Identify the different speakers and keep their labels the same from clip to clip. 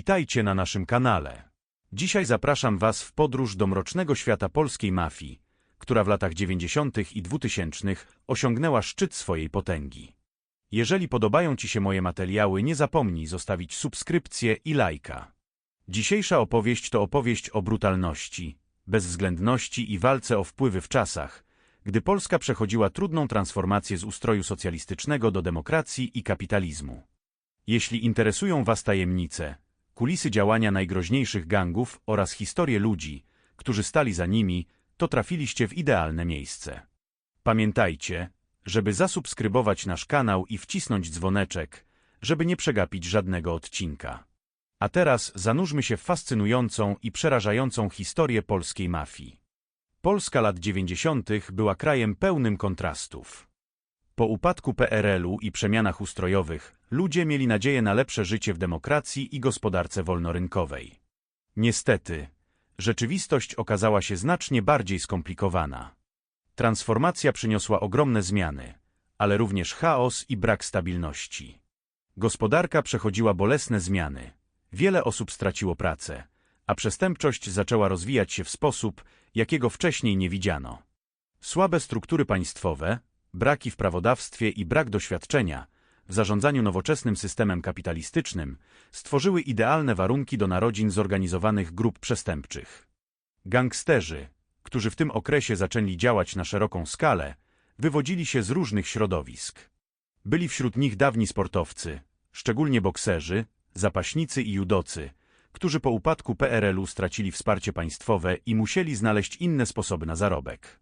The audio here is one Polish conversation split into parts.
Speaker 1: Witajcie na naszym kanale. Dzisiaj zapraszam Was w podróż do mrocznego świata polskiej mafii, która w latach 90. i 2000 osiągnęła szczyt swojej potęgi. Jeżeli podobają Ci się moje materiały, nie zapomnij zostawić subskrypcję i lajka. Dzisiejsza opowieść to opowieść o brutalności, bezwzględności i walce o wpływy w czasach, gdy Polska przechodziła trudną transformację z ustroju socjalistycznego do demokracji i kapitalizmu. Jeśli interesują Was tajemnice, kulisy działania najgroźniejszych gangów oraz historie ludzi, którzy stali za nimi, to trafiliście w idealne miejsce. Pamiętajcie, żeby zasubskrybować nasz kanał i wcisnąć dzwoneczek, żeby nie przegapić żadnego odcinka. A teraz zanurzmy się w fascynującą i przerażającą historię polskiej mafii. Polska lat 90. była krajem pełnym kontrastów. Po upadku PRL-u i przemianach ustrojowych, ludzie mieli nadzieję na lepsze życie w demokracji i gospodarce wolnorynkowej. Niestety, rzeczywistość okazała się znacznie bardziej skomplikowana. Transformacja przyniosła ogromne zmiany, ale również chaos i brak stabilności. Gospodarka przechodziła bolesne zmiany. Wiele osób straciło pracę, a przestępczość zaczęła rozwijać się w sposób, jakiego wcześniej nie widziano. Słabe struktury państwowe, braki w prawodawstwie i brak doświadczenia w zarządzaniu nowoczesnym systemem kapitalistycznym stworzyły idealne warunki do narodzin zorganizowanych grup przestępczych. Gangsterzy, którzy w tym okresie zaczęli działać na szeroką skalę, wywodzili się z różnych środowisk. Byli wśród nich dawni sportowcy, szczególnie bokserzy, zapaśnicy i judocy, którzy po upadku PRL-u stracili wsparcie państwowe i musieli znaleźć inne sposoby na zarobek.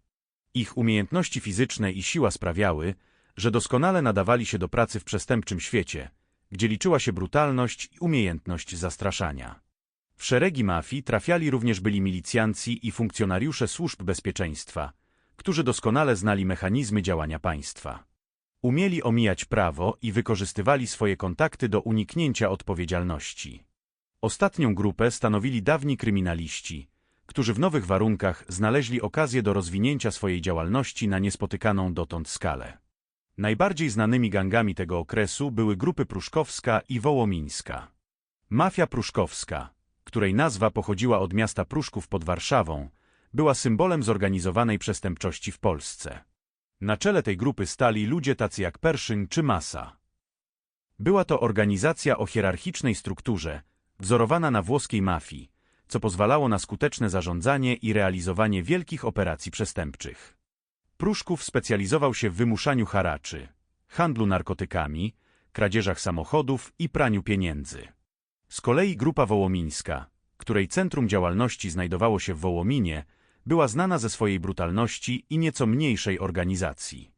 Speaker 1: Ich umiejętności fizyczne i siła sprawiały, że doskonale nadawali się do pracy w przestępczym świecie, gdzie liczyła się brutalność i umiejętność zastraszania. W szeregi mafii trafiali również byli milicjanci i funkcjonariusze służb bezpieczeństwa, którzy doskonale znali mechanizmy działania państwa. Umieli omijać prawo i wykorzystywali swoje kontakty do uniknięcia odpowiedzialności. Ostatnią grupę stanowili dawni kryminaliści, którzy w nowych warunkach znaleźli okazję do rozwinięcia swojej działalności na niespotykaną dotąd skalę. Najbardziej znanymi gangami tego okresu były grupy pruszkowska i wołomińska. Mafia pruszkowska, której nazwa pochodziła od miasta Pruszków pod Warszawą, była symbolem zorganizowanej przestępczości w Polsce. Na czele tej grupy stali ludzie tacy jak Pershing czy Massa. Była to organizacja o hierarchicznej strukturze, wzorowana na włoskiej mafii, co pozwalało na skuteczne zarządzanie i realizowanie wielkich operacji przestępczych. Pruszków specjalizował się w wymuszaniu haraczy, handlu narkotykami, kradzieżach samochodów i praniu pieniędzy. Z kolei grupa wołomińska, której centrum działalności znajdowało się w Wołominie, była znana ze swojej brutalności i nieco mniejszej organizacji.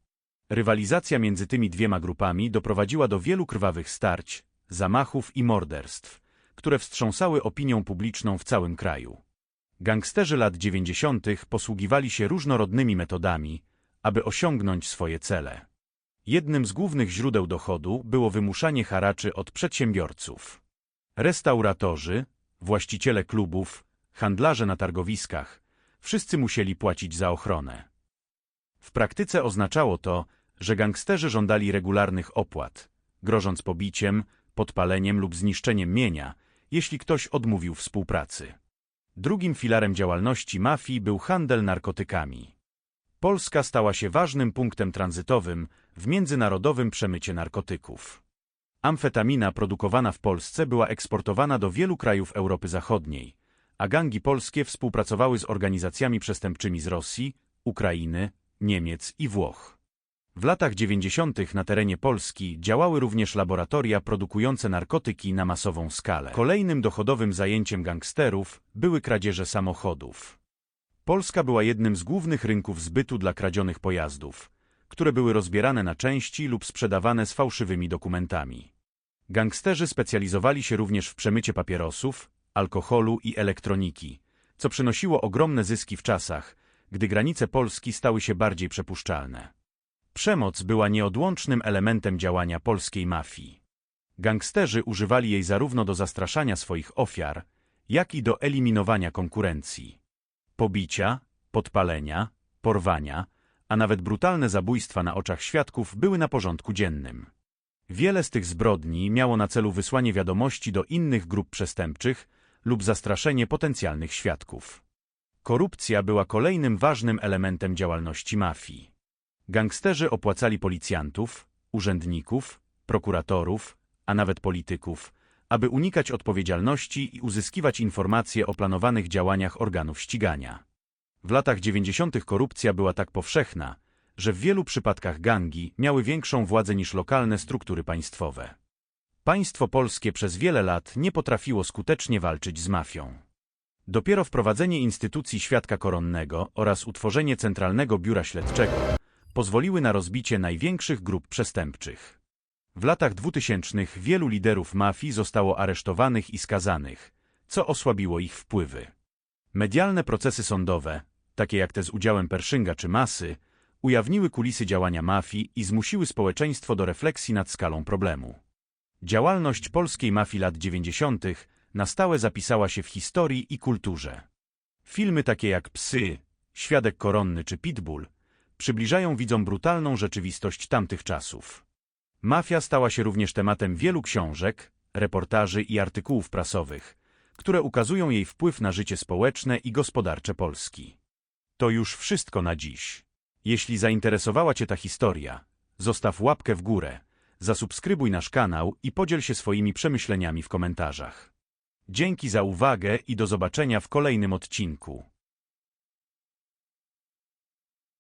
Speaker 1: Rywalizacja między tymi dwiema grupami doprowadziła do wielu krwawych starć, zamachów i morderstw, które wstrząsały opinią publiczną w całym kraju. Gangsterzy lat 90. posługiwali się różnorodnymi metodami, aby osiągnąć swoje cele. Jednym z głównych źródeł dochodu było wymuszanie haraczy od przedsiębiorców. Restauratorzy, właściciele klubów, handlarze na targowiskach, wszyscy musieli płacić za ochronę. W praktyce oznaczało to, że gangsterzy żądali regularnych opłat, grożąc pobiciem, podpaleniem lub zniszczeniem mienia, jeśli ktoś odmówił współpracy. Drugim filarem działalności mafii był handel narkotykami. Polska stała się ważnym punktem tranzytowym w międzynarodowym przemycie narkotyków. Amfetamina produkowana w Polsce była eksportowana do wielu krajów Europy Zachodniej, a gangi polskie współpracowały z organizacjami przestępczymi z Rosji, Ukrainy, Niemiec i Włoch. W latach 90. na terenie Polski działały również laboratoria produkujące narkotyki na masową skalę. Kolejnym dochodowym zajęciem gangsterów były kradzieże samochodów. Polska była jednym z głównych rynków zbytu dla kradzionych pojazdów, które były rozbierane na części lub sprzedawane z fałszywymi dokumentami. Gangsterzy specjalizowali się również w przemycie papierosów, alkoholu i elektroniki, co przynosiło ogromne zyski w czasach, gdy granice Polski stały się bardziej przepuszczalne. Przemoc była nieodłącznym elementem działania polskiej mafii. Gangsterzy używali jej zarówno do zastraszania swoich ofiar, jak i do eliminowania konkurencji. Pobicia, podpalenia, porwania, a nawet brutalne zabójstwa na oczach świadków były na porządku dziennym. Wiele z tych zbrodni miało na celu wysłanie wiadomości do innych grup przestępczych lub zastraszenie potencjalnych świadków. Korupcja była kolejnym ważnym elementem działalności mafii. Gangsterzy opłacali policjantów, urzędników, prokuratorów, a nawet polityków, aby unikać odpowiedzialności i uzyskiwać informacje o planowanych działaniach organów ścigania. W latach 90. korupcja była tak powszechna, że w wielu przypadkach gangi miały większą władzę niż lokalne struktury państwowe. Państwo polskie przez wiele lat nie potrafiło skutecznie walczyć z mafią. Dopiero wprowadzenie instytucji świadka koronnego oraz utworzenie Centralnego Biura Śledczego pozwoliły na rozbicie największych grup przestępczych. W latach 2000 wielu liderów mafii zostało aresztowanych i skazanych, co osłabiło ich wpływy. Medialne procesy sądowe, takie jak te z udziałem Pershinga czy Masy, ujawniły kulisy działania mafii i zmusiły społeczeństwo do refleksji nad skalą problemu. Działalność polskiej mafii lat 90. na stałe zapisała się w historii i kulturze. Filmy takie jak Psy, Świadek Koronny czy Pitbull przybliżają widzom brutalną rzeczywistość tamtych czasów. Mafia stała się również tematem wielu książek, reportaży i artykułów prasowych, które ukazują jej wpływ na życie społeczne i gospodarcze Polski. To już wszystko na dziś. Jeśli zainteresowała Cię ta historia, zostaw łapkę w górę, zasubskrybuj nasz kanał i podziel się swoimi przemyśleniami w komentarzach. Dzięki za uwagę i do zobaczenia w kolejnym odcinku.